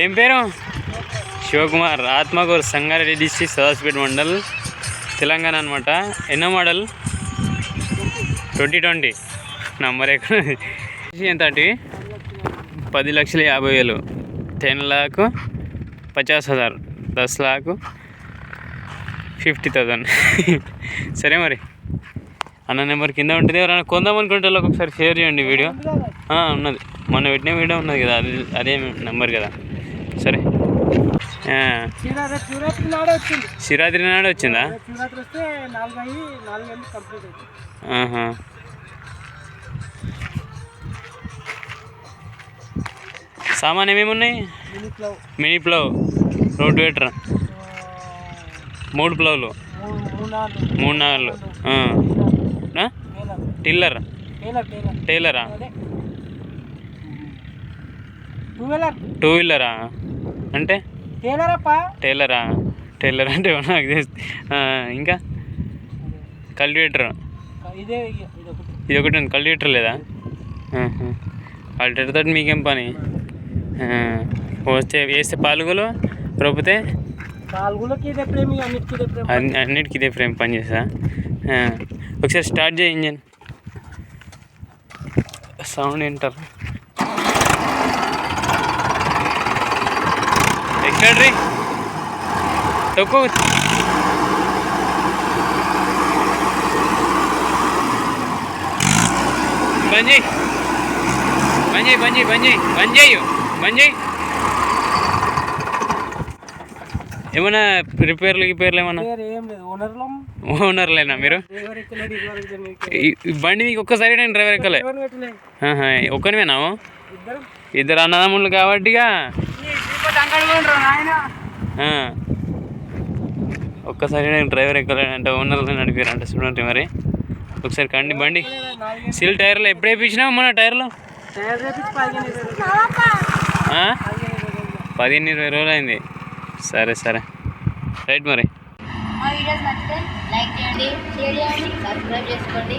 ఏం పేరు? శివకుమార్ ఆత్మగూరు సంగారెడ్డి డిస్ట్రిక్ట్ సదాసిపేట మండల్ తెలంగాణ అనమాట ఎన్నో మోడల్? Twenty twenty. నంబర్ ఎక్కడ ఎంత అంటే? పది లక్షల యాభై వేలు. టెన్ లాక్ పచాస్ హజార్. దస్ లాక్ ఫిఫ్టీ థౌజండ్ సరే మరి. అన్న నెంబర్ కింద ఉంటుంది. ఎవరైనా కొందాం అనుకుంటే ఒకసారి షేర్ చేయండి వీడియో. ఉన్నది. మొన్న పెట్టిన వీడియో ఉన్నది కదా. అది అదే నెంబర్ కదా. కంప్లీట్ అవుతుంది ఆహా. సామాన్ ఏమేమి ఉన్నాయి? Mini plough. Road waiter. మూడు ప్లవ్లు. మూడు నాలుగు. టిల్లర్. టైలర్? టూ వీలరా? అంటే? టైలర్ అప్ప టైలరా? టైలర్ అంటే నాకు తెలిసి ఇంకా? కల్టివేటర్. ఇదే ఒకటి ఉంది. కల్టివేటర్ లేదా? కల్టివేటర్ తోటి మీకేం పని? వస్తే వేస్తే పాలుగులు రొప్పితే అన్నిటికీ ఇదే ఫ్రేమ్ పని చేస్తా? ఒకసారి స్టార్ట్ చేయి ఇంజన్. సౌండ్ వింటారు. బంద్ చేయి బంద్ చేయి బంద్ చేయు బంద్ చేయి ఏమన్నా రిపేర్లు గిపేర్లు ఏమన్నా? ఓనర్లేనా మీరు? బండి మీకు ఒక్కసారి నేను డ్రైవర్ ఎక్కలే. ఒక్కనివేనావు ఇద్దరు అన్నదమ్ములు కాబట్టిగా. ఒక్కసారి నేను డ్రైవర్ ఎక్కలేనంటే ఓనర్లు నడిపారంట చూడండి మరి. ఒకసారి కండి బండి. సిల్ టైర్లు ఎప్పుడు వేయించినావు మన టైర్లు? పదిహేను ఇరవై రోజులు. అయింది. సరే సరే. రైట్ మరి. మా వీడియోస్ నచ్చితే లైక్ చేయండి షేర్ చేయండి సబ్స్క్రైబ్ చేసుకోండి.